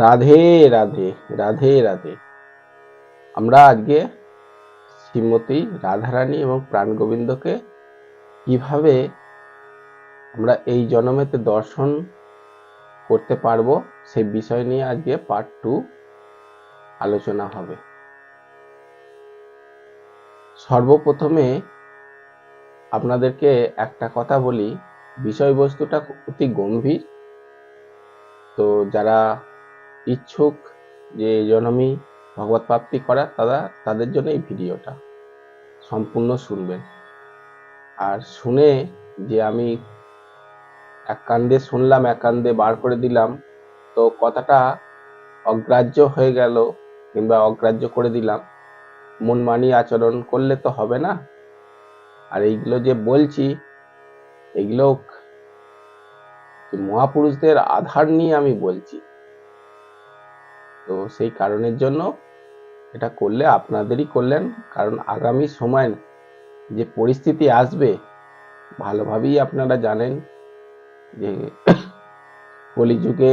রাধে রাধে রাধে রাধে। আমরা আজকে শ্রীমতী রাধারানী এবং প্রাণ গোবিন্দকে কীভাবে আমরা এই জন্মেতে দর্শন করতে পারব সেই বিষয় নিয়ে আজকে পার্ট টু আলোচনা হবে। সর্বপ্রথমে আপনাদেরকে একটা কথা বলি, বিষয়বস্তুটা অতি গম্ভীর। তো যারা ইচ্ছুক যে এই জন্মই ভগবত প্রাপ্তি করার, তারা তাদের জন্য এই ভিডিওটা সম্পূর্ণ শুনবেন। আর শুনে যে আমি এক কান্দে শুনলাম, এক কান্দে বার করে দিলাম, তো কথাটা অগ্রাহ্য হয়ে গেল কিংবা অগ্রাহ্য করে দিলাম। মন মানি আচরণ করলে তো হবে না। আর এইগুলো যে বলছি, এগুলো মহাপুরুষদের আধার নিয়ে আমি বলছি। তো সেই কারণের জন্য এটা করলে আপনাদেরই করলেন। কারণ আগামী সময় যে পরিস্থিতি আসবে, ভালোভাবেই আপনারা জানেন যে কলিযুগে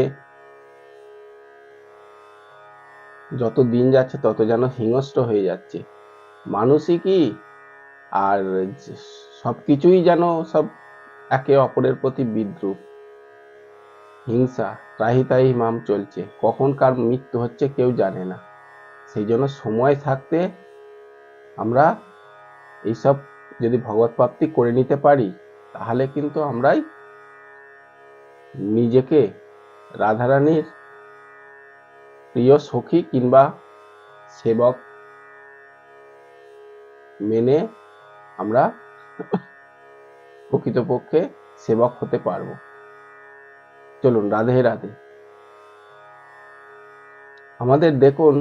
যত দিন যাচ্ছে তত যেন হিংস্র হয়ে যাচ্ছে। মানুষই কি আর সব কিছুই যেন সব একে অপরের প্রতি বিদ্রুপ। হিংসা তাহি মাম চলছে। কখন কার মৃত্যু হচ্ছে কেউ জানে না। সেই জন্য সময় থাকতে আমরা এইসব যদি ভগবত প্রাপ্তি করে নিতে পারি, তাহলে কিন্তু আমরাই নিজেকে রাধারানীর প্রিয় সখী কিংবা সেবক মেনে আমরা প্রকৃতপক্ষে সেবক হতে পারব। চলুন, রাধে রাধে। আমাদের দেখুন,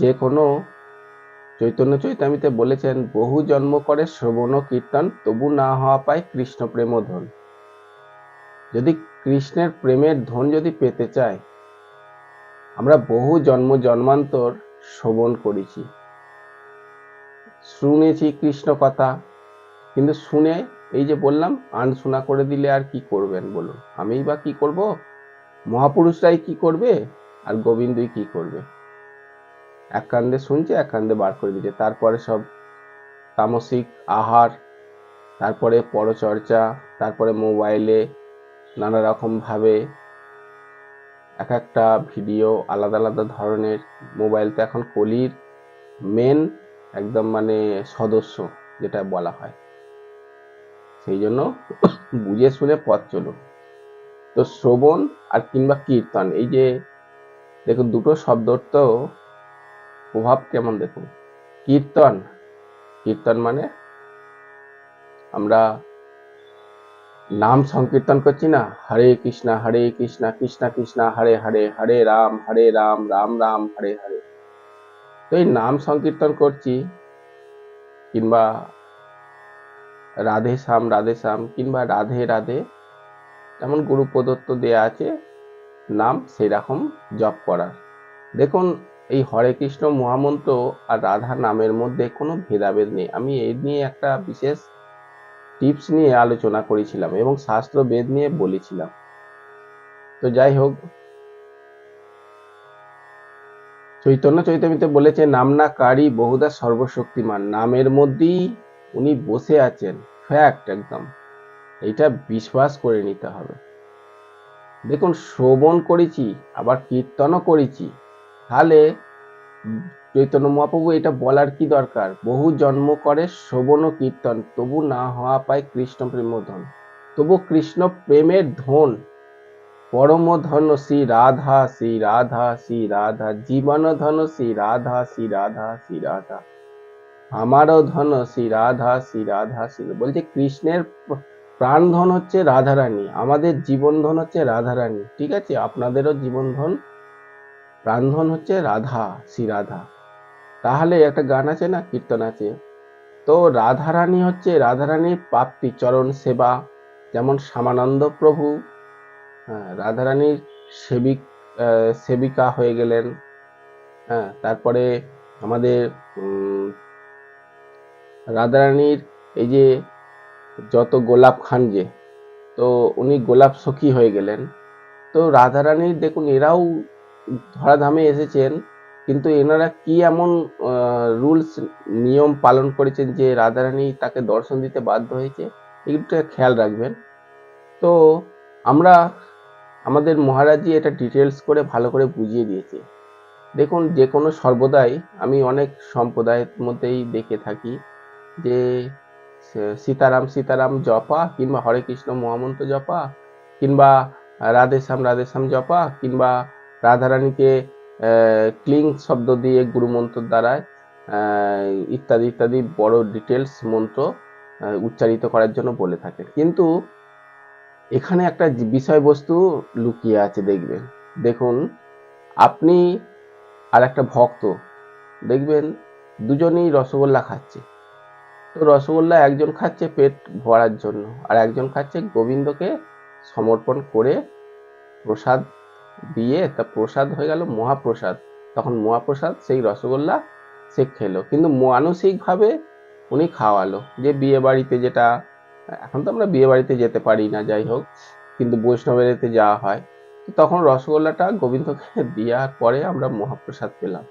যে কোনো চৈতন্য চৈতামিতে বলেছেন, বহু জন্ম করে শ্রবণ কীর্তন, তবু না হওয়া পায় কৃষ্ণ প্রেম ধন যদি কৃষ্ণের প্রেমের ধন যদি পেতে চায়, আমরা বহু জন্ম জন্মান্তর শ্রবণ করেছি। শুনেছি কৃষ্ণ কথা, কিন্তু শুনে এই যে বললাম আনশোনা করে দিলে আর কি করবেন বলুন? আমিই বা কি করব? মহাপুরুষরাই কি করবে? আর গোবিন্দই কি করবে? এক কান্দে শুনছে, এক কান্দে বার করে দিচ্ছে। তারপরে সব তামসিক, আহার, তারপরে পরচর্চা, তারপরে মোবাইলে নানা রকম ভাবে এক একটা ভিডিও আলাদা আলাদা ধরনের। মোবাইল তো এখন কলির মেন একদম মানে সদস্য যেটা বলা হয়। সেই জন্য বুঝে শুনে পথ চলুন তো শ্রবণ আর কিংবা কীর্তন, এই যে দেখুন দুটো শব্দর তো প্রভাব কেমন দেখুন। কীর্তন কীর্তন মানে আমরা নাম সংকীর্তন করছি না, হরে কৃষ্ণা হরে কৃষ্ণা কৃষ্ণা কৃষ্ণা, হরে হরে হরে রাম হরে রাম রাম রাম, হরে হরে। তো এই নাম সংকীর্তন করছি কিংবা রাধে শ্যাম রাধে শ্যাম কিংবা রাধে রাধে, যেমন গুরু প্রদত্ত দেয়া আছে, নাম সেই রকম জপ করার। দেখুন, এই হরে কৃষ্ণ মহামন্ত্র আর রাধা নামের মধ্যে কোনো ভেদাভেদ নেই। আমি এই নিয়ে একটা বিশেষ টিপস নিয়ে আলোচনা করেছিলাম এবং শাস্ত্র বেদ নিয়ে বলেছিলাম। তো যাই হোক। চৈতন্য চৈতন্যতে বলেছে, নাম না কারি বহুদা সর্বশক্তিমান। নামের মধ্যেই উনি বসে আছেন। ফ্যাক্ট একদম। এইটা বিশ্বাস করে নিতে হবে। দেখুন, শ্রবণ করেছি, আবার কীর্তনও করেছি। তাহলে চৈতন্য মহাপ্রভু এটা বলার কি দরকার? বহু জন্ম করে শ্রবণ ও কীর্তন, তবু না হওয়া পায় কৃষ্ণ প্রেমধন তবু কৃষ্ণ প্রেমের ধন, পরম ধন শ্রী রাধা শ্রী রাধা শ্রী রাধা, জীবন ধন শ্রী রাধা শ্রী রাধা শ্রী রাধা। আমারও ধন, শ্রী রাধা শ্রী রাধা, শ্রী বলছে, কৃষ্ণের প্রাণ ধন হচ্ছে রাধারানী, আমাদের জীবন ধন হচ্ছে রাধারানী, ঠিক আছে? আপনাদেরও জীবন ধন প্রাণ ধন হচ্ছে রাধা, শ্রী রাধা। তাহলে একটা গান আছে না, কীর্তন আছে? তো রাধারানী হচ্ছে রাধারানীর প্রাপ্তি চরণ সেবা, যেমন শ্যামানন্দ প্রভু হ্যাঁ রাধারানীর সেবিক সেবিকা হয়ে গেলেন। হ্যাঁ তারপরে আমাদের রাধারানীর এই যে যত গোলাপ খান যে, তো উনি গোলাপ সখী হয়ে গেলেন। তো রাধারানীর দেখুন, এরাও ধরাধামে এসেছেন, কিন্তু এনারা কি এমন রুলস নিয়ম পালন করেছেন যে রাধারানী তাকে দর্শন দিতে বাধ্য হয়েছে এগুলোটা খেয়াল রাখবেন। তো আমরা, আমাদের মহারাজজি এটা ডিটেলস করে ভালো করে বুঝিয়ে দিয়েছে। দেখুন, যে কোনো সর্বদাই আমি অনেক সম্প্রদায়ের মধ্যেই দেখে থাকি যে সীতারাম সীতারাম জপা কিংবা হরে কৃষ্ণ মহামন্ত্র জপা কিংবা রাধেশ্যাম রাধেশ্যাম জপা কিংবা রাধারানীকে ক্লিং শব্দ দিয়ে গুরুমন্ত্র দ্বারা আহ, ইত্যাদি ইত্যাদি বড় ডিটেলস মন্ত্র উচ্চারিত করার জন্য বলে থাকেন। কিন্তু এখানে একটা বিষয়বস্তু লুকিয়ে আছে দেখবেন। দেখুন আপনি আর একটা ভক্ত দেখবেন দুজনেই রসগোল্লা খাচ্ছে। তো রসগোল্লা একজন খাচ্ছে পেট ভরার জন্য, আর একজন খাচ্ছে গোবিন্দকে সমর্পণ করে প্রসাদ দিয়ে, তা প্রসাদ হয়ে গেল মহাপ্রসাদ। তখন মহাপ্রসাদ সেই রসগোল্লা সে খেলো। কিন্তু মানসিকভাবে উনি খাওয়ালো যে বিয়ে বাড়িতে যেটা, এখন তো আমরা বিয়ে বাড়িতে যেতে পারি না, যাই হোক, কিন্তু বৈষ্ণবের এতে যাওয়া হয়। তখন রসগোল্লাটা গোবিন্দকে দেওয়ার পরে আমরা মহাপ্রসাদ পেলাম।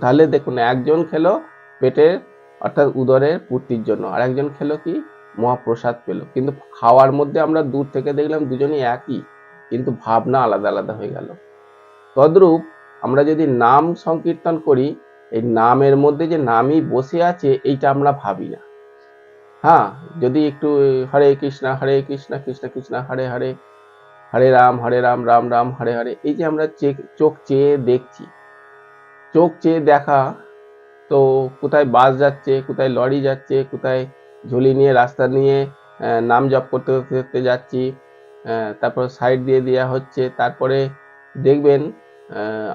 তাহলে দেখুন, একজন খেলো পেটের অর্থাৎ উদরের পূর্তির জন্য। আর একজন খেলো কি? মহাপ্রসাদ পেল। কিন্তু খাওয়ার মধ্যে আমরা দূর থেকে দেখলাম দুজনই একই, কিন্তু ভাবনা আলাদা আলাদা হয়ে গেল। তদ্রূপ আমরা যদি নাম সংকীর্তন করি, এই নামের মধ্যে যে নামই বসে আছে, এইটা আমরা ভাবি না। হ্যাঁ যদি একটু হরে কৃষ্ণ হরে কৃষ্ণ কৃষ্ণ কৃষ্ণ, হরে হরে হরে রাম হরে রাম রাম রাম, হরে হরে, এই যে আমরা চোখ চেয়ে দেখছি। চোখ চেয়ে দেখা তো কোথায় বাস যাচ্ছে, কোথায় লরি যাচ্ছে, কোথায় ঝুলি নিয়ে, রাস্তা নিয়ে নাম জপ করতে করতে যাচ্ছি। তারপর সাইড দিয়ে দেওয়া হচ্ছে। তারপরে দেখবেন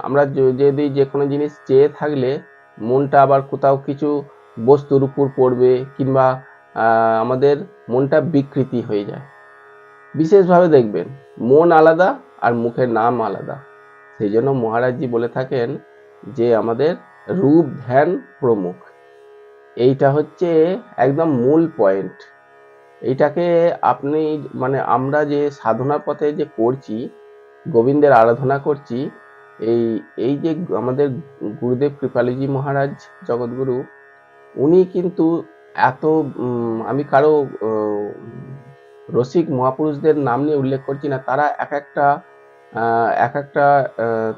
আমরা যদি যে কোনো জিনিস চেয়ে থাকলে মনটা আবার কোথাও কিছু বস্তুর উপর পড়বে কিংবা আমাদের মনটা বিকৃতি হয়ে যায়। বিশেষভাবে দেখবেন, মন আলাদা আর মুখের নাম আলাদা। সেই জন্য মহারাজজি বলে থাকেন যে, আমাদের রূপ ধ্যান প্রমুখ। এইটা হচ্ছে একদম মূল পয়েন্ট এইটাকে আপনি মানে আমরা যে সাধনা পথে যে করছি, গোবিন্দের আরাধনা করছি, এই এই যে আমাদের গুরুদেব কৃপালীজি মহারাজ, জগৎগুরু, উনি কিন্তু এত আমি কারও রসিক মহাপুরুষদের নাম নিয়ে উল্লেখ করছি না, তারা এক একটা এক একটা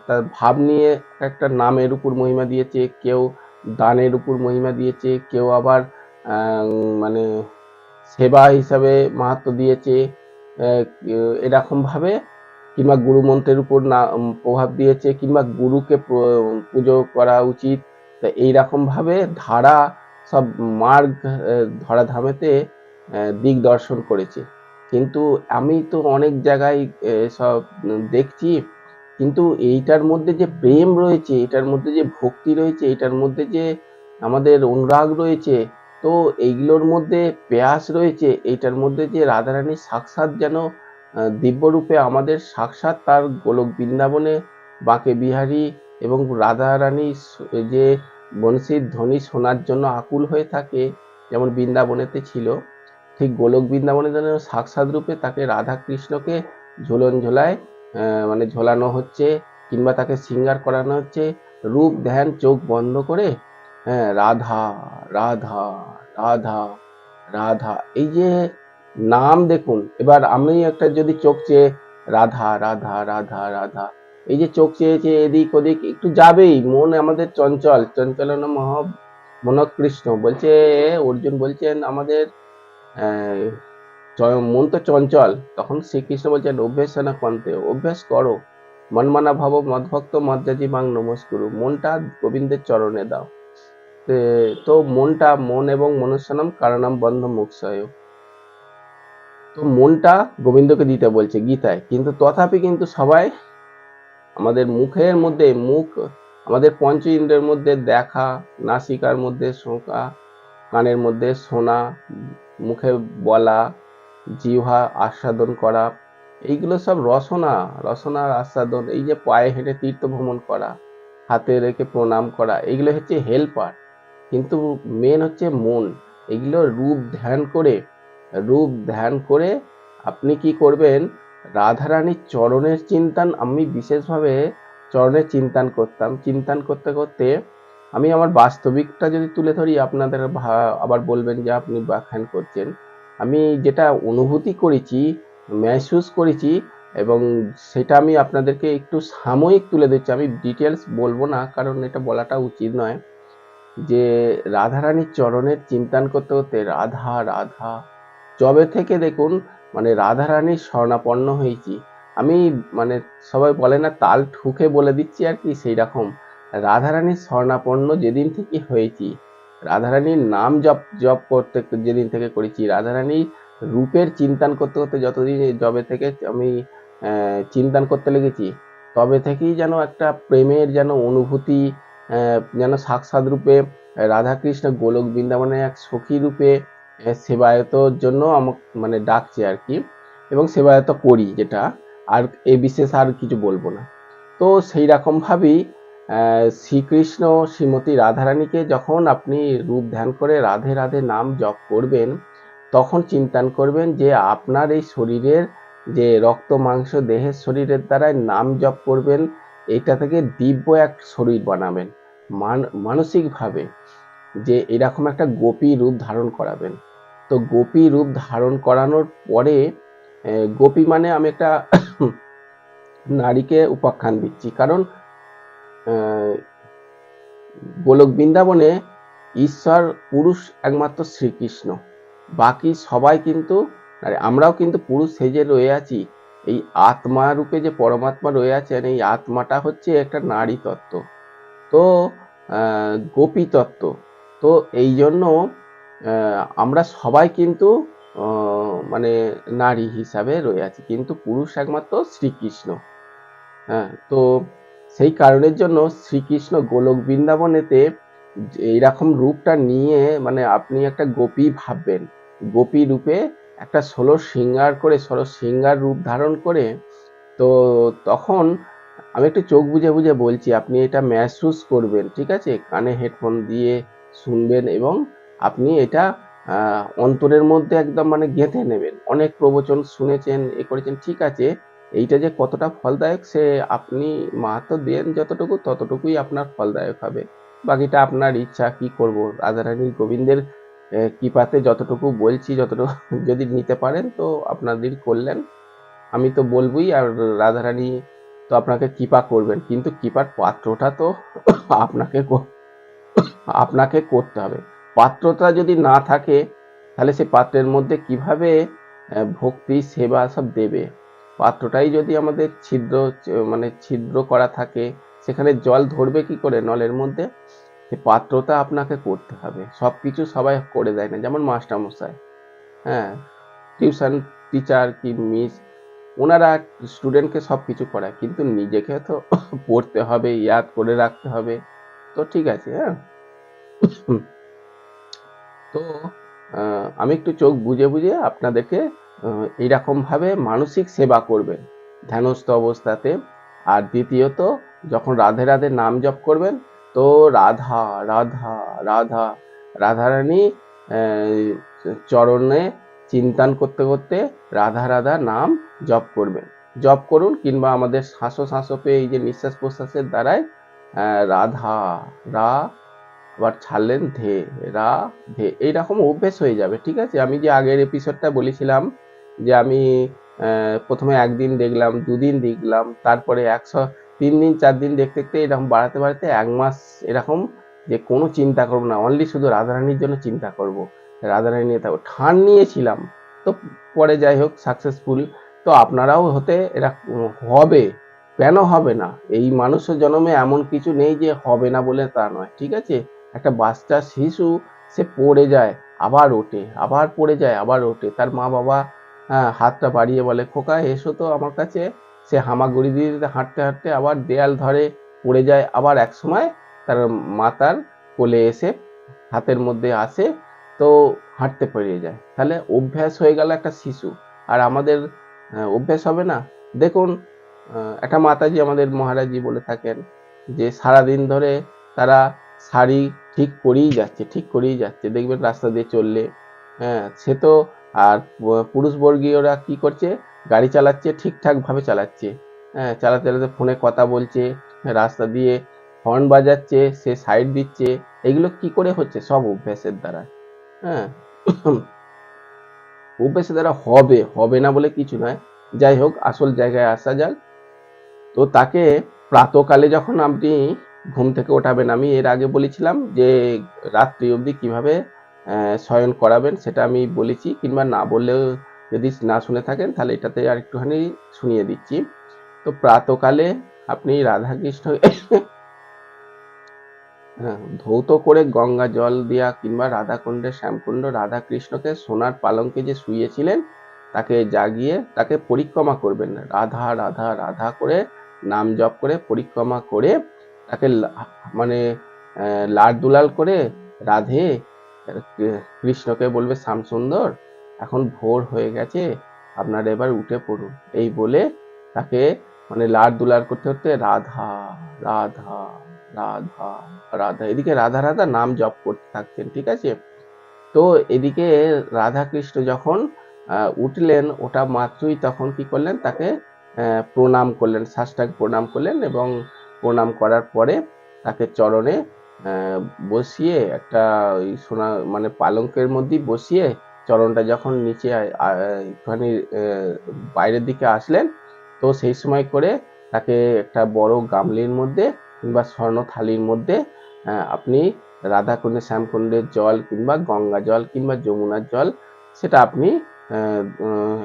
তার ভাব নিয়ে এক একটা নামের উপর মহিমা দিয়েছে, কেউ দানের উপর মহিমা দিয়েছে, কেউ আবার মানে সেবা হিসাবে মাহাত্ম দিয়েছে এরকমভাবে কিংবা গুরু মন্ত্রের উপর না প্রভাব দিয়েছে কিংবা গুরুকে পুজো করা উচিত। তা এইরকম ভাবে ধারা সব মার্গ ধরাধামেতে দিক দর্শন করেছে। কিন্তু আমি তো অনেক জায়গায় সব দেখছি। কিন্তু এইটার মধ্যে যে প্রেম রয়েছে, এটার মধ্যে যে ভক্তি রয়েছে, এটার মধ্যে যে আমাদের অনুরাগ রয়েছে, তো এইগুলোর মধ্যে পেয়াস রয়েছে এইটার মধ্যে যে রাধারানী সাক্ষাৎ যেন দিব্যরূপে আমাদের সাক্ষাৎ তার গোলক বৃন্দাবনে বাঁকে বিহারী এবং রাধারানী যে বংশীর ধ্বনি শোনার জন্য আকুল হয়ে থাকে, যেমন বৃন্দাবনেতে ছিল। ঠিক গোলক বৃন্দাবনে যেন সাক্ষাৎ রূপে তাকে রাধা কৃষ্ণকে ঝুলন ঝোলায় মানে ঝোলানো হচ্ছে কিংবা তাকে সিঙ্গার করানো হচ্ছে। রূপ ধ্যান চোখ বন্ধ করে হ্যাঁ রাধা রাধা রাধা রাধা। এই যে নাম দেখুন, এবার আমি একটা যদি চোখ চেয়ে রাধা রাধা রাধা রাধা, এই যে চোখ চেয়ে চেয়ে এদিক ওদিক একটু যাবেই, মন আমাদের চঞ্চল, চঞ্চলন মহ মনকৃষ্ণ। বলছে, অর্জুন বলছেন, আমাদের মন তো চঞ্চল, তখন শ্রীকৃষ্ণ বলছেন, অভ্যেস না কন্তে অভ্যাস করো। মনমানা ভাব, মদভক্ত মজ্জাজি মাং নমস্কুরু। মনটা গোবিন্দের চরণে দাও। তো মনটা মন এবং মনুষ্যনাম কারণাম বন্ধ মুক্ষয়। তো মনটা গোবিন্দকে দিতে বলছে গীতায়। কিন্তু তথাপি কিন্তু সবাই আমাদের মুখের মধ্যে মুখ, আমাদের পঞ্চ ইন্দ্রের মধ্যে দেখা, নাসিকার মধ্যে শোকা, কানের মধ্যে শোনা মুখে বলা, জিহ্বা, আস্বাদন করা, এইগুলো সব রসনা রসনার আস্বাদন, এই যে পায়ে হেঁটে তীর্থ ভ্রমণ করা, হাতে রেখে প্রণাম করা, এইগুলো হচ্ছে হেল্পার। কিন্তু মেন হচ্ছে মন এগুলো রূপ ধ্যান করে, রূপ ধ্যান করে আপনি কি করবেন? রাধারানীর চরণের চিন্তান, আমি বিশেষভাবে চরণের চিন্তান করতাম। চিন্তান করতে করতে আমি আমার বাস্তবিকটা যদি তুলে ধরি, আপনাদের আবার বলবেন যে আপনি ব্যাখ্যান করছেন। আমি যেটা অনুভূতি করেছি মেহসুস করেছি এবং সেটা আমি আপনাদেরকে একটু সাময়িক তুলে দিচ্ছি আমি ডিটেলস বলব না, কারণ এটা বলাটা উচিত নয়। যে রাধারানীর চরণের চিন্তান করতে করতে রাধা রাধা, যবে থেকে দেখুন মানে রাধারানীর স্বর্ণাপন্ন হয়েছি। আমি মানে সবাই বলে না, তাল ঠুকে বলে দিচ্ছি আর কি সেই রকম রাধারানীর স্বর্ণাপন্ন যেদিন থেকে হয়েছি, রাধারানীর নাম জপ জপ করতে যেদিন থেকে করেছি, রাধারানীর রূপের চিন্তান করতে করতে যতদিন যবে থেকে আমি চিন্তান করতে লেগেছি, তবে থেকেই যেন একটা প্রেমের যেন অনুভূতি যেন সাক্ষাৎ রূপে রাধাকৃষ্ণ গোলক বৃন্দাবনে এক সখী রূপে সেবায়তর জন্য আমাকে মানে ডাকছে আর কি, এবং সেবায়ত করি যেটা, আর এ বিশেষ আর কিছু বলব না। তো সেই রকমভাবেই শ্রীকৃষ্ণ শ্রীমতী রাধারানীকে যখন আপনি রূপ ধ্যান করে রাধে রাধে নাম জপ করবেন, তখন চিন্তান করবেন যে আপনার এই শরীরের যে রক্ত, মাংস, দেহের শরীরের দ্বারাই নাম জপ করবেন, এটা থেকে দিব্য এক শরীর বানাবেন, মান, মানসিকভাবে যে এরকম একটা গোপী রূপ ধারণ করাবেন। তো গোপী রূপ ধারণ করানোর পরে গোপী মানে আমি একটা নারীকে উপাখ্যান দিচ্ছি। কারণ গোলক বৃন্দাবনে ঈশ্বর, পুরুষ একমাত্র শ্রীকৃষ্ণ। বাকি সবাই কিন্তু, আরে আমরাও কিন্তু পুরুষ সেজে রয়ে আছি, এই আত্মা রূপে যে পরমাত্মা রয়ে আছেন, এই আত্মাটা হচ্ছে একটা নারী তত্ত্ব তো গোপী তত্ত্ব তো এই জন্য আমরা সবাই কিন্তু মানে নারী হিসাবে রয়ে আছি, কিন্তু পুরুষ একমাত্র শ্রীকৃষ্ণ। হ্যাঁ তো সেই কারণের জন্য শ্রীকৃষ্ণ গোলক বৃন্দাবনেতে এইরকম রূপটা নিয়ে মানে আপনি একটা গোপী ভাববেন। গোপী রূপে একটা ষোলো সিঙ্গার করে, ষোলো সিঙ্গার রূপ ধারণ করে, তো তখন আমি একটু চোখ বুঝে বুঝে বলছি, আপনি এটা মেহসুস করবেন, ঠিক আছে? কানে হেডফোন দিয়ে শুনবেন এবং আপনি এটা অন্তরের মধ্যে একদম মানে গেঁথে নেবেন। অনেক প্রবচন শুনেছেন, এ করেছেন, ঠিক আছে? এইটা যে কতটা ফলদায়ক, সে আপনি মাহাত্ম দেন যতটুকু, ততটুকুই আপনার ফলদায়ক হবে। বাকিটা আপনার ইচ্ছা, কি করব? রাধারানী গোবিন্দের কৃপাতে যতটুকু বলছি, যতটুকু যদি নিতে পারেন, তো আপনাদের করলেন আমি তো বলবই, আর রাধারানী তো আপনাকে কৃপা করবেন। কিন্তু কৃপার পাত্রটা তো আপনাকে আপনাকে করতে হবে। পাত্রটা যদি না থাকে, তাহলে সে পাত্রের মধ্যে কীভাবে ভক্তি, সেবা সব দেবে? পাত্রটাই যদি আমাদের ছিদ্র মানে ছিদ্র করা থাকে, সেখানে জল ধরবে কি করে নলের মধ্যে? সে পাত্রটা আপনাকে করতে হবে। সব কিছু সবাই করে দেয় না, যেমন মাস্টারমশাই হ্যাঁ টিউশন টিচার কি মিস, ওনারা স্টুডেন্টকে সব কিছু করায়, কিন্তু নিজেকে তো পড়তে হবে, ইয়াদ করে রাখতে হবে, তো ঠিক আছে হ্যাঁ। তো আমি একটু চোখ বুজে বুজে আপনাদেরকে আহ, এইরকম ভাবে মানসিক সেবা করবেন ধ্যানস্থ অবস্থাতে। আর দ্বিতীয়ত যখন রাধে রাধে নাম জপ করবেন তো রাধা রাধা রাধা রাধারানী চরণে চিন্তান করতে করতে রাধা রাধা নাম জপ করবেন। জপ করুন কিংবা আমাদের শ্বাস শ্বাসপে এই যে নিঃশ্বাস প্রশ্বাসের দ্বারাই রাধা রা আবার ছাড়লেন ধে রা ধে এইরকম অভ্যেস হয়ে যাবে ঠিক আছে? আমি যে আগের এপিসোডটা বলেছিলাম যে আমি প্রথমে একদিন দেখলাম, দুদিন দেখলাম, তারপরে একশো তিন দিন চার দিন দেখতে দেখতে এরকম বাড়াতে বাড়াতে এক মাস এরকম যে কোনো চিন্তা করব না অনলি শুধু রাধারানীর জন্য চিন্তা করব। রাধারানী নিয়ে থাকব, ঠান নিয়েছিলাম। তো পরে যাই হোক সাকসেসফুল তো আপনারাও হতে এরকম হবে, কেন হবে না? এই মানুষের জন্মে এমন কিছু নেই যে হবে না বলে তা নয়, ঠিক আছে? একটা বাচ্চা, শিশু, সে পড়ে যায়, আবার ওঠে, আবার পড়ে যায়, আবার ওঠে। তার মা বাবা হ্যাঁ, হাতটা বাড়িয়ে বলে খোকা এসো তো আমার কাছে। সে হামাগুড়ি দিয়ে দিতে হাঁটতে হাঁটতে আবার দেয়াল ধরে পড়ে যায়। আবার এক সময় তার মাতার কোলে এসে হাতের মধ্যে আসে তো হাঁটতে পেরিয়ে যায়। তাহলে অভ্যাস হয়ে গেল একটা শিশু। আর আমাদের অভ্যাস হবে না? দেখুন একটা মাতাজি আমাদের মহারাজজি বলে থাকেন যে সারাদিন ধরে তারা শাড়ি ঠিক করেই যাচ্ছে ঠিক করেই যাচ্ছে। দেখবেন রাস্তা দিয়ে চললে হ্যাঁ সে তো আর পুরুষবর্গীয়রা কি করছে? গাড়ি চালাচ্ছে ঠিকঠাকভাবে চালাচ্ছে। হ্যাঁ চালাতে চালাতে ফোনে কথা বলছে, রাস্তা দিয়ে হর্ন বাজাচ্ছে, সে সাইড দিচ্ছে। এগুলো কি করে হচ্ছে? সব অভ্যাসের দ্বারা। হ্যাঁ অভ্যাসের দ্বারা হবে হবে না বলে কিছু নয়। যাই হোক, আসল জায়গায় আসা যাক। তো তাকে প্রাতকালে যখন আপনি ঘুম থেকে ওঠাবেন, আমি এর আগে বলেছিলাম যে রাত্রি অবধি কীভাবে শয়ন করাবেন সেটা আমি বলেছি কিংবা না বললেও যদি না শুনে থাকেন তাহলে এটাতে আর একটুখানি শুনিয়ে দিচ্ছি। তো প্রাতকালে আপনি রাধাকৃষ্ণ হ্যাঁ, ধৌত করে গঙ্গা জল দিয়া কিংবা রাধাকুণ্ডে শ্যামকুণ্ড রাধাকৃষ্ণকে সোনার পালঙ্কে যে শুয়েছিলেন তাকে জাগিয়ে তাকে পরিক্রমা করবেন। রাধা রাধা রাধা করে নাম জপ করে পরিক্রমা করে তাকে মানে লাড দুলাল করে রাধে কৃষ্ণকে বলবে শ্যামসুন্দর এখন ভোর হয়ে গেছে, আপনারা এবার উঠে পড়ুন। এই বলে তাকে মানে লাড দুলাল করতে করতে রাধা রাধা রাধা রাধা, এদিকে রাধা রাধা নাম জপ করতে থাকছেন ঠিক আছে? তো এদিকে রাধা কৃষ্ণ যখন উঠলেন, ওটা মাত্রই তখন কি করলেন, তাকে প্রণাম করলেন, সাষ্টাঙ্গ প্রণাম করলেন এবং প্রণাম করার পরে তাকে চরণে বসিয়ে একটা ওই সোনা মানে পালঙ্কের মধ্যেই বসিয়ে চরণটা যখন নিচে একটুখানি বাইরের দিকে আসলেন, তো সেই সময় করে তাকে একটা বড় গামলির মধ্যে কিংবা স্বর্ণ থালির মধ্যে আপনি রাধাকুণ্ডে শ্যামকুণ্ডের জল কিংবা গঙ্গা জল কিংবা যমুনার জল, সেটা আপনি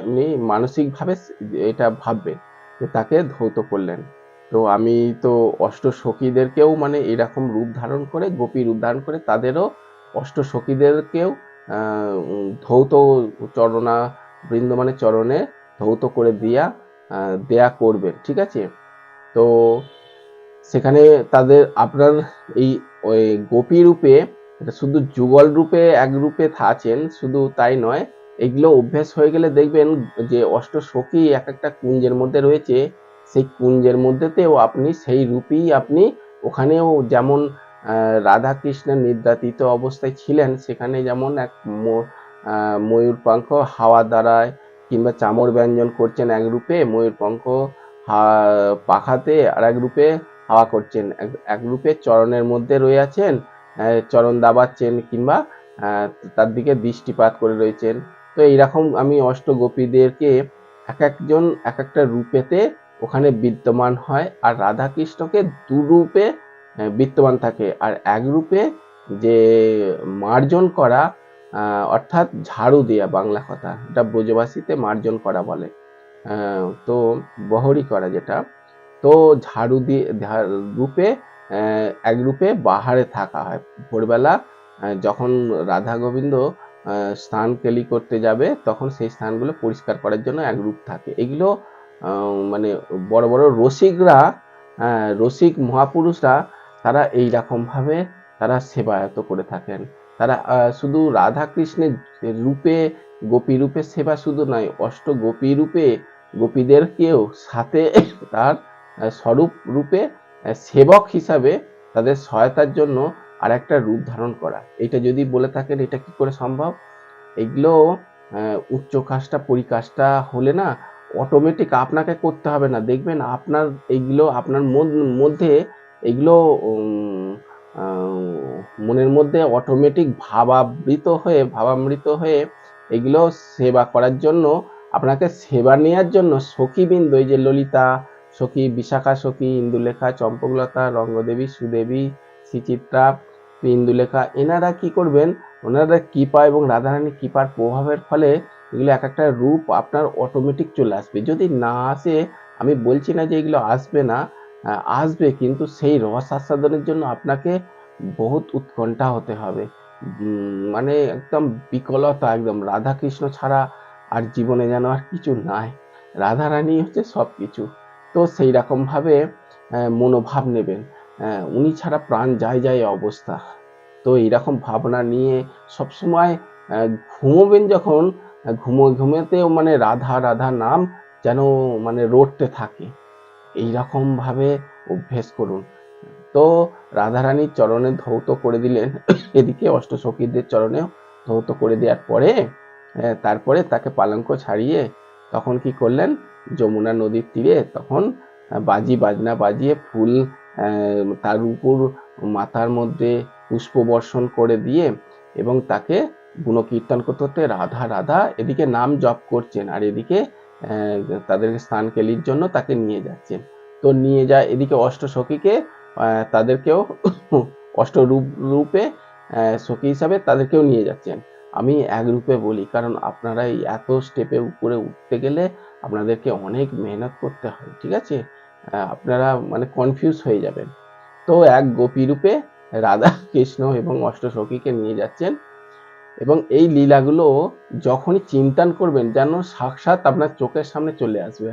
এমনি মানসিকভাবে এটা ভাববেন। যে তাকে ধৌত করলেন। তো আমি তো অষ্ট সখীদেরকেও মানে এরকম রূপ ধারণ করে, গোপী রূপ ধারণ করে তাদেরও অষ্ট সখীদেরকেও ধৌত চরণা, বৃন্দমানের চরণে ধৌত করে দিয়া দেয়া করবেন ঠিক আছে? তো সেখানে তাদের আপনার এই, ওই গোপী রূপে শুধু যুগল রূপে এক রূপে আছেন, শুধু তাই নয়, এগুলো অভ্যেস হয়ে গেলে দেখবেন যে অষ্ট সখী এক একটা কুঞ্জের মধ্যে রয়েছে সেই কুঞ্জের মধ্যেতেও আপনি সেই রূপেই আপনি ওখানেও যেমন আহ, রাধা কৃষ্ণের নির্যাতিত অবস্থায় ছিলেন সেখানে যেমন এক ম- আহ, ময়ূরপঙ্খ হাওয়া দ্বারায় কিংবা চামর ব্যঞ্জন করছেন এক রূপে ময়ূরপঙ্খ হা- পাখাতে আর এক রূপে হাওয়া করছেন। এক রূপে চরণের মধ্যে রয়ে আছেন চরণ দাবাচ্ছেন কিংবা তার দিকে দৃষ্টিপাত করে রয়েছেন। তো এইরকম আমি অষ্টগোপীদেরকে এক একজন এক একটা রূপেতে ওখানে বিদ্যমান হয় আর রাধা কৃষ্ণকে দু রূপে আহ, বিদ্যমান থাকে। আর এক রূপে যে মার্জন করা অর্থাৎ ঝাড়ু দেয়া বাংলা কথা এটা ব্রজবাসীতে মার্জন করা বলে। তো বহরি করা যেটা। তো ঝাড়ু দিয়ে রূপে এক রূপে বাহারে থাকা হয়। ভোরবেলা যখন রাধা গোবিন্দ স্নান কেলি করতে যাবে তখন সেই স্থানগুলো পরিষ্কার করার জন্য এক রূপ থাকে। এগুলো মানে বড় বড় রসিকরা আহ, রসিক মহাপুরুষরা তারা এই রকম ভাবে তারা সেবায়ত করে থাকেন। তারা শুধু রাধা কৃষ্ণের রূপে গোপী রূপে সেবা শুধু নয় অষ্ট গোপী রূপে গোপীদেরকেও সাথে তার স্বরূপ রূপে সেবক হিসাবে তাদের সহায়তার জন্য আর একটা রূপ ধারণ করা। এটা যদি বলে থাকেন এটা কি করে সম্ভব? এগুলো উচ্চ কাজটা পরিকাজটা হলে না অটোমেটিক আপনাকে করতে হবে না। দেখবেন আপনার এইগুলো আপনার মধ্যে এগুলো মনের মধ্যে অটোমেটিক ভাবাবৃত হয়ে, ভাবামৃত হয়ে এগুলো সেবা করার জন্য, আপনাকে সেবা নেওয়ার জন্য সখীবৃন্দ, এই যে ললিতা সখী, বিশাখা সখী, ইন্দুলেখা, চম্পকলতা, রঙ্গদেবী, সুদেবী, শ্রীচিত্রা, ইন্দুলেখা, এনারা কি করবেন? ওনারা কৃপা এবং রাধারানী কৃপার প্রভাবের ফলে এগুলো এক একটা রূপ আপনার অটোমেটিক চলে আসবে। যদি না আসে, আমি বলছি না যে এগুলো আসবে না আসবে কিন্তু সেই রস আস্বাদনের জন্য আপনাকে বহুত উৎকণ্ঠা হতে হবে। মানে একদম বিকলতা, একদম রাধা কৃষ্ণ ছাড়া আর জীবনে যেন আর কিছু নাই। রাধারানী হচ্ছে সব কিছু তো সেই রকমভাবে মনোভাব নেবেন। উনি ছাড়া প্রাণ যায় যায় অবস্থা। তো এইরকম ভাবনা নিয়ে সবসময় ঘুমোবেন যখন ঘুমো ঘুমেতেও মানে রাধা রাধা নাম যেন মানে রটতে থাকে। এইরকম ভাবে অভ্যেস করুন। তো রাধারানীর চরণে ধৌত করে দিলেন। এদিকে অষ্টসখীদের চরণে ধৌত করে দেওয়ার পরে তারপরে তাকে পালঙ্ক ছাড়িয়ে তখন কি করলেন? যমুনা নদীর তীরে তখন বাজি, বাজনা বাজিয়ে ফুল তার উপর মাথার মধ্যে পুষ্প বর্ষণ করে দিয়ে এবং তাকে গুণকীর্তন করতে করতে রাধা রাধা এদিকে নাম জপ করছেন আর এদিকে আহ, তাদেরকে স্নান কেলির জন্য তাকে নিয়ে যাচ্ছেন। তো নিয়ে যায় এদিকে অষ্ট সখীকে তাদেরকেও অষ্ট রূপ রূপে সখী হিসাবে তাদেরকেও নিয়ে যাচ্ছেন। আমি এক রূপে বলি কারণ আপনারা এত স্টেপে উপরে উঠতে গেলে আপনাদেরকে অনেক মেহনত করতে হয় ঠিক আছে? আপনারা মানে কনফিউজ হয়ে যাবেন। তো এক গোপী রূপে রাধা কৃষ্ণ এবং অষ্ট সখীকে নিয়ে যাচ্ছেন। এবং এই লীলাগুলো যখনই চিন্তান করবেন যেন সাক্ষাৎ আপনার চোখের সামনে চলে আসবে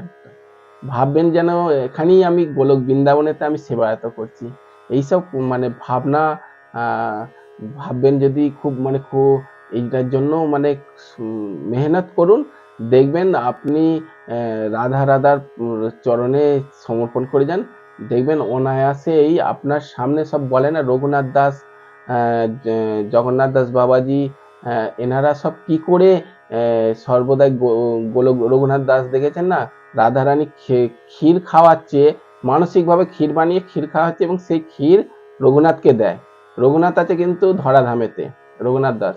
ভাববেন যেন এখানেই আমি গোলক বৃন্দাবনেতে আমি সেবায়ত করছি। এইসব মানে ভাবনা ভাববেন যদি খুব মানে খুব এইটার জন্য মানে মেহনত করুন। দেখবেন আপনি রাধা রাধার চরণে সমর্পণ করে যান। দেখবেন অনায়াসেই আপনার সামনে সব বলে না, রঘুনাথ দাস জগন্নাথ দাস বাবাজি এনারা সব কি করে সর্বদাই গোলক রঘুনাথ দাস দেখেছেন না? রাধারানী ক্ষীর খাওয়াচ্ছে মানসিকভাবে ক্ষীর বানিয়ে ক্ষীর খাওয়াচ্ছে এবং সেই ক্ষীর রঘুনাথকে দেয়। রঘুনাথ আছে কিন্তু ধরাধামেতে রঘুনাথ দাস।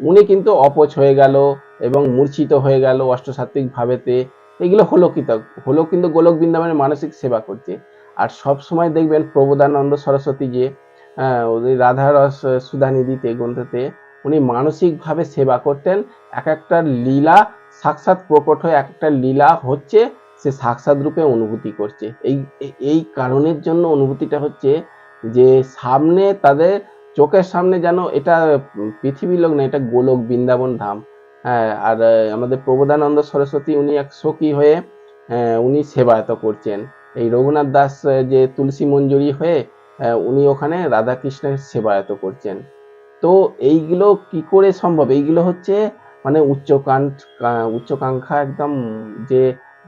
উনি কিন্তু অপচ হয়ে গেল এবং মূর্ছিত হয়ে গেল অষ্টসাত্ত্বিক ভাবেতে। এগুলো হলো কি হলো কিন্তু গোলক বৃন্দাবনের মানসিক সেবা করছে। আর সব সময় দেখবেন প্রবোধানন্দ সরস্বতী যে আহ, ওই রাধা রস সুধানিধিতে গ্রন্থতে উনি মানসিকভাবে সেবা করতেন এক একটা লীলা সাক্ষাৎ প্রকট হয়ে এক একটা লীলা হচ্ছে সে সাক্ষাৎ রূপে অনুভূতি করছে। এই, এই- কারণের জন্য অনুভূতিটা হচ্ছে যে সামনে তাদের চোখের সামনে যেন এটা পৃথিবীর লোক না, এটা গোলক বৃন্দাবন ধাম। হ্যাঁ আর আমাদের প্রবোধানন্দ সরস্বতী উনি এক সখী হয়ে উনি সেবায়ত করছেন। এই রঘুনাথ দাস যে তুলসী মঞ্জুরি হয়ে উনি ওখানে রাধাকৃষ্ণের সেবায়ত করছেন। তো এইগুলো কি করে সম্ভব? এইগুলো হচ্ছে মানে উচ্চকাঙ্ক উচ্চকাঙ্ক্ষা একদম যে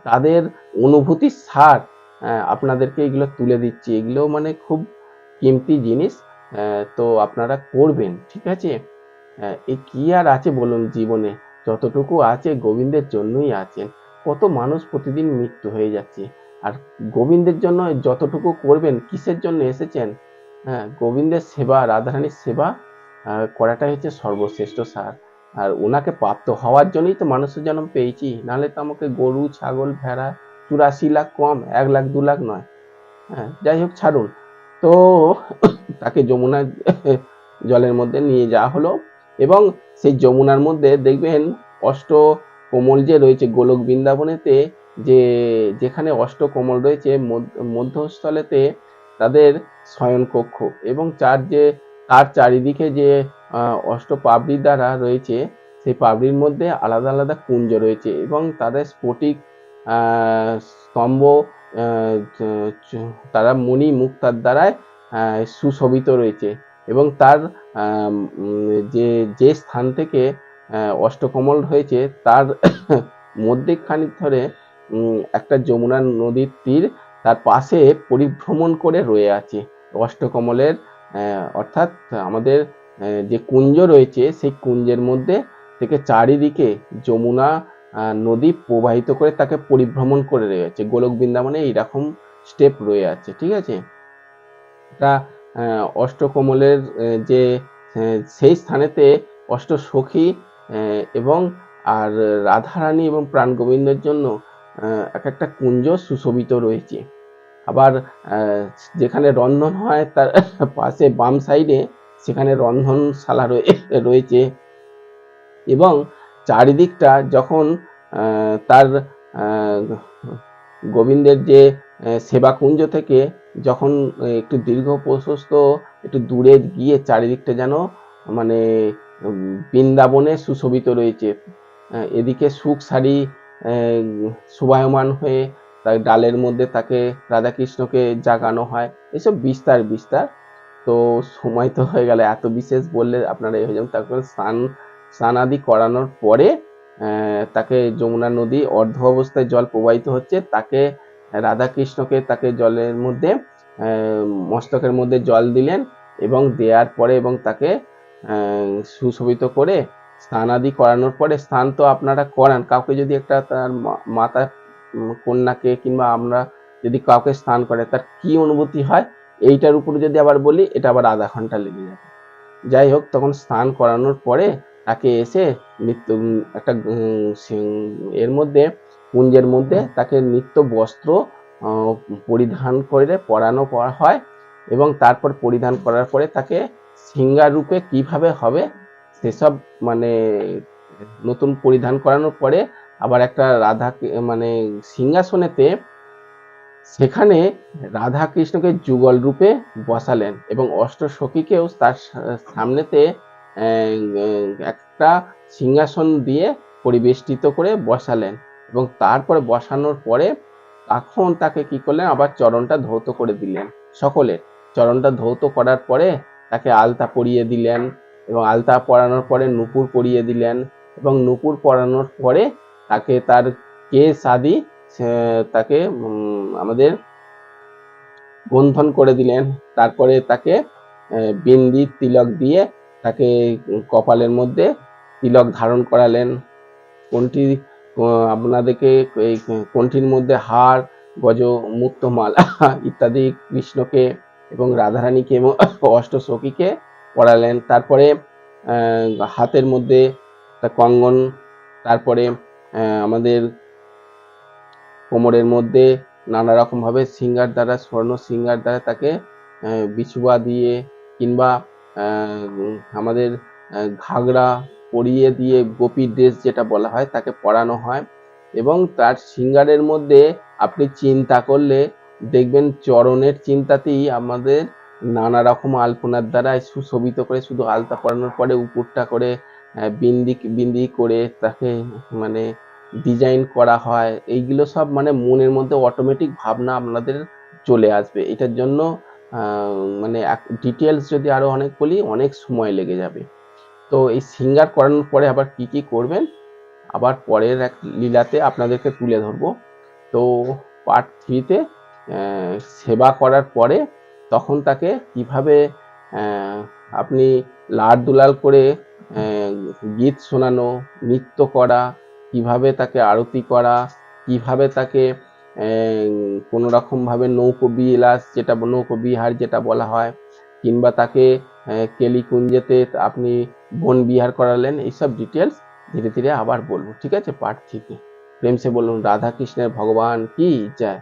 তাদের অনুভূতির সার আহ, আপনাদেরকে এগুলো তুলে দিচ্ছি। এগুলো মানে খুব কিমতি জিনিস আহ, তো আপনারা করবেন ঠিক আছে? আহ, এই কি আর আছে বলুন জীবনে? যতটুকু আছে গোবিন্দের জন্যই আছে। কত মানুষ প্রতিদিন মৃত্যু হয়ে যাচ্ছে। আর গোবিন্দের জন্য যতটুকু করবেন কিসের জন্য এসেছেন? হ্যাঁ গোবিন্দের সেবা রাধারানীর সেবা করাটাই হচ্ছে সর্বশ্রেষ্ঠ সার। আর ওনাকে প্রাপ্ত হওয়ার জন্যই তো মানুষের জন্ম পেয়েছি। নাহলে তো আমাকে গরু, ছাগল, ভেড়া, চুরাশি লাখ কম, এক লাখ, দু লাখ নয়। হ্যাঁ যাই হোক, ছাড়ুন। তো তাকে যমুনা জলের মধ্যে নিয়ে যাওয়া হলো এবং সেই যমুনার মধ্যে দেখবেন অষ্ট কোমল যে রয়েছে গোলক বৃন্দাবনেতে, যে যেখানে অষ্ট কোমল রয়েছে, মধ্য- মধ্যস্থলেতে তাদের শয়ন কক্ষ এবং চার যে তার চারিদিকে যে অষ্ট পাবড়ি দ্বারা রয়েছে, সেই পাবড়ির মধ্যে আলাদা আলাদা কুঞ্জ রয়েছে এবং তাদের স্ফটিক স্তম্ভ তারা মণি মুক্তার দ্বারায় সুশোভিত রয়েছে এবং তার যে যে স্থান থেকে অষ্টকমল হয়েছে, তার মধ্যে খানিক ধরে একটা যমুনা নদীর তীর তার পাশে পরিভ্রমণ করে রয়ে আছে অষ্টকমলের অর্থাৎ আমাদের যে কুঞ্জ রয়েছে, সেই কুঞ্জের মধ্যে থেকে চারিদিকে যমুনা নদী প্রবাহিত করে তাকে পরিভ্রমণ করে রয়েছে। গোলক বৃন্দাবনে এইরকম স্টেপ রয়ে আছে, ঠিক আছে? তা অষ্টকমলের যে সেই স্থানেতে অষ্ট সখী এবং আর রাধারানী এবং প্রাণ গোবিন্দের জন্য এক একটা কুঞ্জ সুশোভিত রয়েছে। আবার যেখানে রন্ধন হয়, তার পাশে বাম সাইডে সেখানে রন্ধনশালা রয়ে- রয়েছে। এবং চারিদিকটা যখন তার গোবিন্দের যে সেবাকুঞ্জ থেকে যখন একটু দীর্ঘ প্রশস্ত, একটু দূরে গিয়ে চারিদিকটা যেন মানে বৃন্দাবনে সুশোভিত রয়েছে। এদিকে সুখ সারি শোভায়মান হয়ে তার ডালের মধ্যে তাকে রাধাকৃষ্ণকে জাগানো হয়। এসব বিস্তার বিস্তার। তো সময় তো হয়ে গেল এত বিশেষ বললে আপনারা এ হয়ে যাবেন তারপরে স্নান স্নানাদি করানোর পরে তাকে যমুনা নদী অর্ধ অবস্থায় জল প্রবাহিত হচ্ছে। তাকে রাধাকৃষ্ণকে তাকে জলের মধ্যে মস্তকের মধ্যে জল দিলেন এবং দেওয়ার পরে এবং তাকে সুশোভিত করে স্নান আদি করানোর পরে স্নান তো আপনারা করান। কাউকে যদি একটা তার মা- মাতা উম, কন্যাকে কিংবা আমরা যদি কাউকে স্নান করে, তার কি অনুভূতি হয়? এইটার উপরে যদি আবার বলি, এটা আবার আধা ঘণ্টা লেগে যাবে। যাই হোক, তখন স্নান করানোর পরে তাকে এসে নিত্য একটা এর মধ্যে কুঞ্জের মধ্যে তাকে নিত্য বস্ত্র পরিধান করে পরানো পরা হয় এবং তারপর পরিধান করার পরে তাকে সিঙ্গার রূপে কীভাবে হবে, সেসব মানে নতুন পরিধান করানোর পরে আবার একটা রাধা মানে সিংহাসনেতে সেখানে রাধা কৃষ্ণকে যুগল রূপে বসালেন এবং অষ্ট সখীকেও তার সামনেতে একটা সিংহাসন দিয়ে পরিবেষ্টিত করে বসালেন এবং তারপরে বসানোর পরে তখন তাকে কি করলেন? আবার চরণটা ধৌত করে দিলেন সকলের চরণটা ধৌত করার পরে তাকে আলতা পরিয়ে দিলেন এবং আলতা পরানোর পরে নুপুর পরিয়ে দিলেন এবং নুপুর পরানোর পরে তাকে তার কে আদি সে- তাকে আমাদের বন্ধন করে দিলেন। তারপরে তাকে বিন্দি তিলক দিয়ে তাকে কপালের মধ্যে তিলক ধারণ করালেন। কোনটি আপনাদেরকে, এই, কোনটির মধ্যে হার গজ মুক্ত মালা ইত্যাদি কৃষ্ণকে এবং রাধারানীকে এবং অষ্ট সখীকে পরালেন তারপরে হাতের মধ্যে কঙ্গন, তারপরে আমাদের কোমরের মধ্যে নানা রকম ভাবে সিঙ্গার দ্বারা, স্বর্ণ সিঙ্গার দ্বারা তাকে বিছুয়া দিয়ে কিংবা আমাদের ঘাগরা পরিয়ে দিয়ে গোপী ড্রেস যেটা বলা হয় তাকে পরানো হয় এবং তার সিঙ্গারের মধ্যে আপনি চিন্তা করলে দেখবেন চরণের চিন্তাতেই আমাদের নানা রকম আলপনার দ্বারা সুশোভিত করে শুধু আলতা পরানোর পরে উপরটা করে বিন্দি বিন্দি করে তাকে মানে ডিজাইন করা হয়। এইগুলো সব মানে মনের মধ্যে অটোমেটিক ভাবনা আপনাদের চলে আসবে। এটার জন্য মানে ডিটেলস যদি আরও অনেক বলি, অনেক সময় লেগে যাবে। তো এই সিঙ্গার করানোর পরে আবার কি কি করবেন? আবার পরের এক লীলাতে আপনাদেরকে তুলে ধরবো। তো পার্ট থ্রিতে সেবা করার পরে তখন তাকে কীভাবে আপনি লাড দুলাল করে গীত শোনানো, নৃত্য করা, কীভাবে তাকে আরতি করা, কীভাবে তাকে কোনো রকম ভাবে নৌকো বিলাস, যেটা নৌকো বিহার যেটা বলা হয়, কিংবা তাকে কেলিকুঞ্জেতে আপনি বন বিহার করালেন, এইসব ডিটেলস ধীরে ধীরে আবার বলব, ঠিক আছে? পার্ট থেকে। প্রেম সে বলুন রাধা কৃষ্ণের ভগবান কি? যায়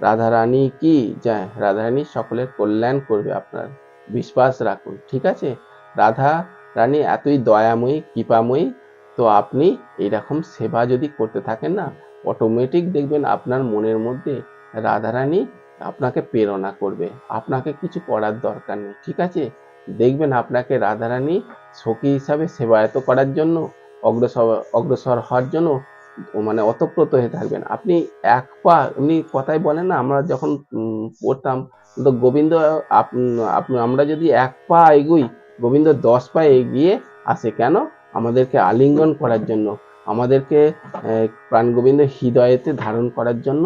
রাধা রানী কি? যায় রাধা রানী সকলের কল্যাণ করবে আপনার। বিশ্বাস রাখুন, ঠিক আছে? রাধা রানী, এতই দয়াময়ী, কৃপাময়ী। তো আপনি এরকম সেবা যদি করতে থাকেন না অটোমেটিক দেখবেন আপনার মনের মধ্যে রাধারানী আপনাকে প্রেরণা করবে। আপনাকে কিছু করার দরকার নেই, ঠিক আছে? দেখবেন আপনাকে রাধারানী সখী হিসাবে সেবায়ত করার জন্য, অগ্রসর অগ্রসর হওয়ার জন্য মানে অতপ্রত হয়ে থাকবেন। আপনি এক পা, এমনি কথাই বলেন না, আমরা যখন পড়তাম, তো গোবিন্দ আমরা যদি এক পা এগুই গোবিন্দ দশ পা এগিয়ে আসে। কেন? আমাদেরকে আলিঙ্গন করার জন্য। আমাদেরকে প্রাণ গোবিন্দ হৃদয়েতে ধারণ করার জন্য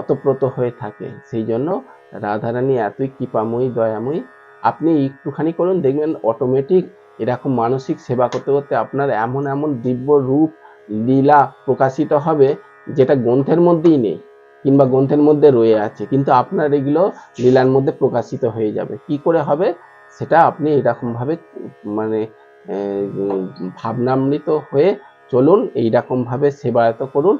অতপ্রত হয়ে থাকে। সেই জন্য রাধারানী এতই কৃপাময়ী, দয়াময়ী। আপনি একটুখানি করুন, দেখবেন অটোমেটিক এরকম মানসিক সেবা করতে করতে আপনার এমন এমন দিব্য রূপ, লীলা প্রকাশিত হবে যেটা গ্রন্থের মধ্যেই নেই কিংবা গ্রন্থের মধ্যে রয়ে আছে। কিন্তু আপনার এগুলো লীলার মধ্যে প্রকাশিত হয়ে যাবে। কি করে হবে? সেটা আপনি এরকম ভাবে মানে ভাবনামৃত হয়ে চলুন এইরকম ভাবে সেবায়ত করুন।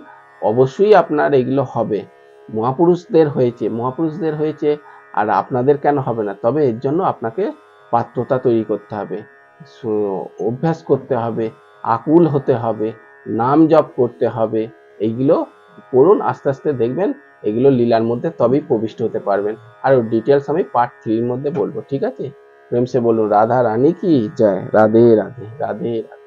অবশ্যই আপনার এগুলো হবে। মহাপুরুষদের হয়েছে মহাপুরুষদের হয়েছে, আর আপনাদের কেন হবে না? তবে এর জন্য আপনাকে পাত্রতা তৈরি করতে হবে অভ্যাস করতে হবে, আকুল হতে হবে, নাম জপ করতে হবে, এইগুলো করুন, আস্তে আস্তে দেখবেন এগুলো লীলার মধ্যে তবেই প্রবিষ্ট হতে পারবেন। আর ডিটেলস আমি পার্ট থ্রির মধ্যে বলব, ঠিক আছে? প্রেম সে বলুন রাধা রানী কি জয় রাধে রাধে রাধে রাধে